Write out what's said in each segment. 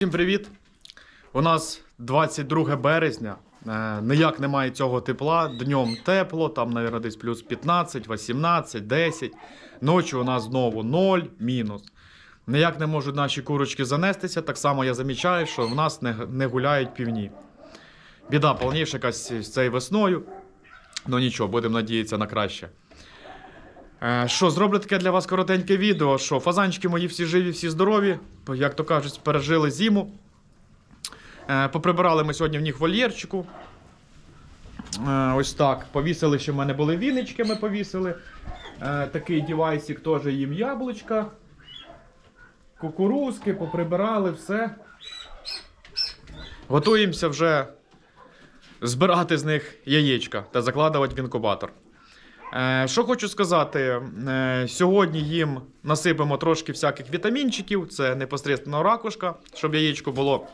Всім привіт! У нас 22 березня. Е, Ніяк немає цього тепла. Днем тепло, там, мабуть, десь плюс 15, 18, 10. Ночі у нас знову 0, мінус. Ніяк не можуть наші курочки занестися. Так само я замічаю, що в нас не, не гуляють півні. Біда повніша якась з цією весною. Ну нічого, будемо надіятися на краще. Е, Що, зроблю таке для вас коротеньке відео. Що фазанчики мої всі живі, всі здорові, як то кажуть, пережили зиму. Е, Поприбирали ми сьогодні в них вольєрчику. Е, Ось так. Повісили, що в мене були віночки, ми повісили. Такий дівайсик теж їм яблучка. Кукурузки, поприбирали, все. Готуємося вже збирати з них яєчка та закладувати в інкубатор. Е, Що хочу сказати, е, сьогодні їм насипемо трошки всяких вітамінчиків, це непосередньо ракушка, щоб яєчко було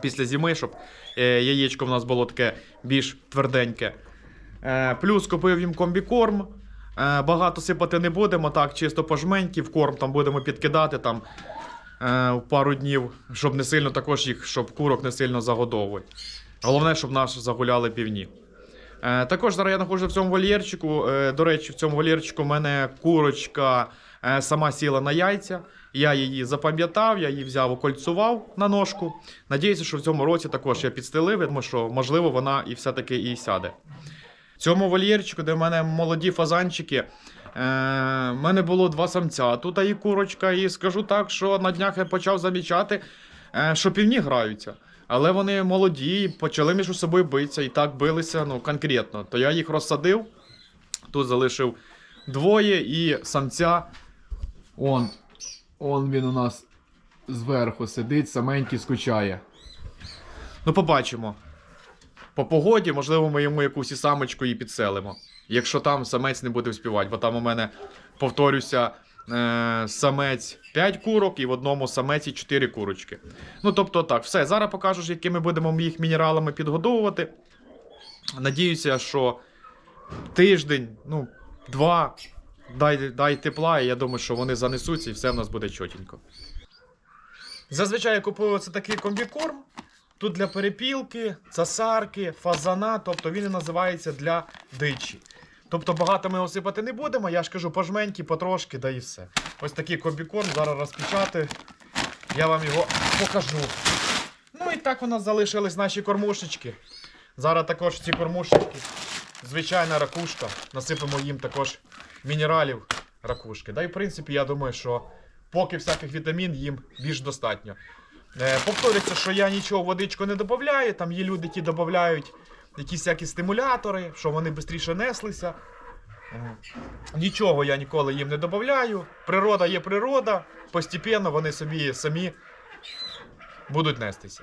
після зими, щоб е, яєчко в нас було таке більш тверденьке. Плюс купив їм комбікорм. Багато сипати не будемо, так, чисто по корм там будемо підкидати там в пару днів, щоб не сильно також їх, щоб курок не сильно загодовувати. Головне, щоб наші загуляли півні. Е, також зараз я знаходжуся в цьому вольєрчику. Е, до речі, в цьому вольєрчику в мене курочка е, сама сіла на яйця. Я її запам'ятав, я її взяв, окольцував на ножку. Надіюся, що в цьому році також я підстелив, думаю, що можливо вона і все-таки і сяде. В цьому вольєрчику, де в мене молоді фазанчики, в мене було два самця. Тут і курочка, і скажу так, що на днях я почав замічати, що півні граються. Але вони молоді, почали між собою битися і так билися ну, конкретно. То я їх розсадив, тут залишив двоє і самця. Он, он він у нас зверху сидить, саменький скучає. Ну, побачимо. По погоді, можливо, ми йому якусь і самочку і підселимо. Якщо там самець не буде вспівати, бо там у мене, повторюся, е, самець 5 курок і в одному самеці 4 курочки. Ну, тобто так, все. Зараз покажу, якими будемо їх мінералами підгодовувати. Надіюся, що тиждень, ну, два, дай, дай тепла, і я думаю, що вони занесуться і все в нас буде чотенько. Зазвичай я купую оце такий комбікорм. Тут для перепілки, цасарки, фазана, тобто він і називається для дичі. Тобто багато ми осипати не будемо, я ж кажу, пожменьки, потрошки, да і все. Ось такий комбікорм, зараз розпечатаю. Я вам його покажу. Ну і так у нас залишились наші кормушечки. Зараз також ці кормушечки, звичайна ракушка. Насипемо їм також мінералів ракушки. Да і в принципі, я думаю, що поки всяких вітамін їм більш достатньо. Е, повторюється, що я нічого водичку не додаю. Там є люди, які додають якісь всякі стимулятори, що вони швидше неслися. Нічого я ніколи їм не додаю. Природа є природа, постепенно вони собі самі будуть нестися.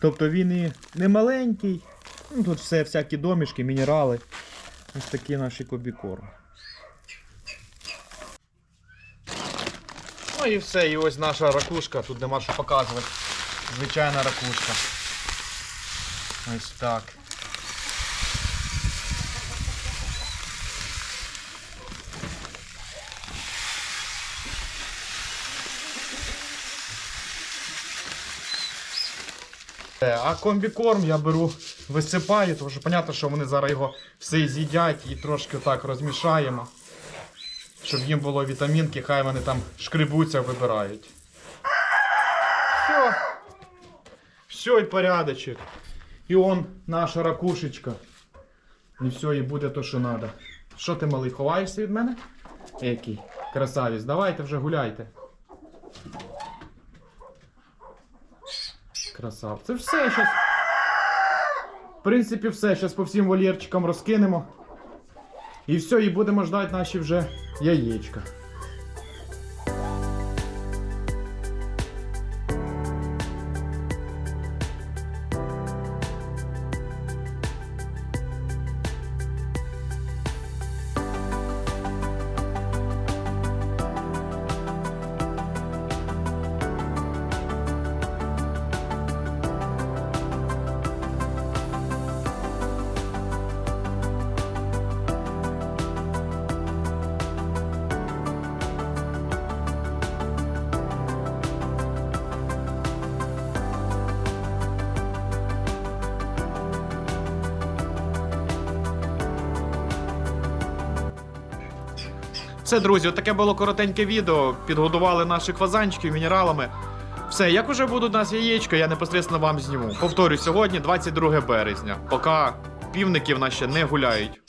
Тобто він і не маленький. Ну, тут все всякі домішки, мінерали. Ось такі наші кобікорм. Ну і все, і ось наша ракушка, тут нема що показувати. Звичайна ракушка. Ось так. А комбікорм я беру, висипаю, тому що зрозуміло, що вони зараз його все з'їдять і трошки так розмішаємо. Щоб їм було вітамінки, хай вони там шкребуться, вибирають. Все. Все і порядочок. І он наша ракушечка. І все, і буде то, що треба. Що ти, малий, ховаєшся від мене? Який? Красавець, давайте вже гуляйте. Красав. Це все щас. В принципі, все. Зараз по всім вольєрчикам розкинемо. І все, і будемо ждати наші вже яєчка. Все, друзі, таке було коротеньке відео. Підгодували наших фазанчиків мінералами. Все, як уже будуть у нас яєчка, я непосредственно вам зніму. Повторюю, сьогодні 22 березня. Поки півники в нас ще не гуляють.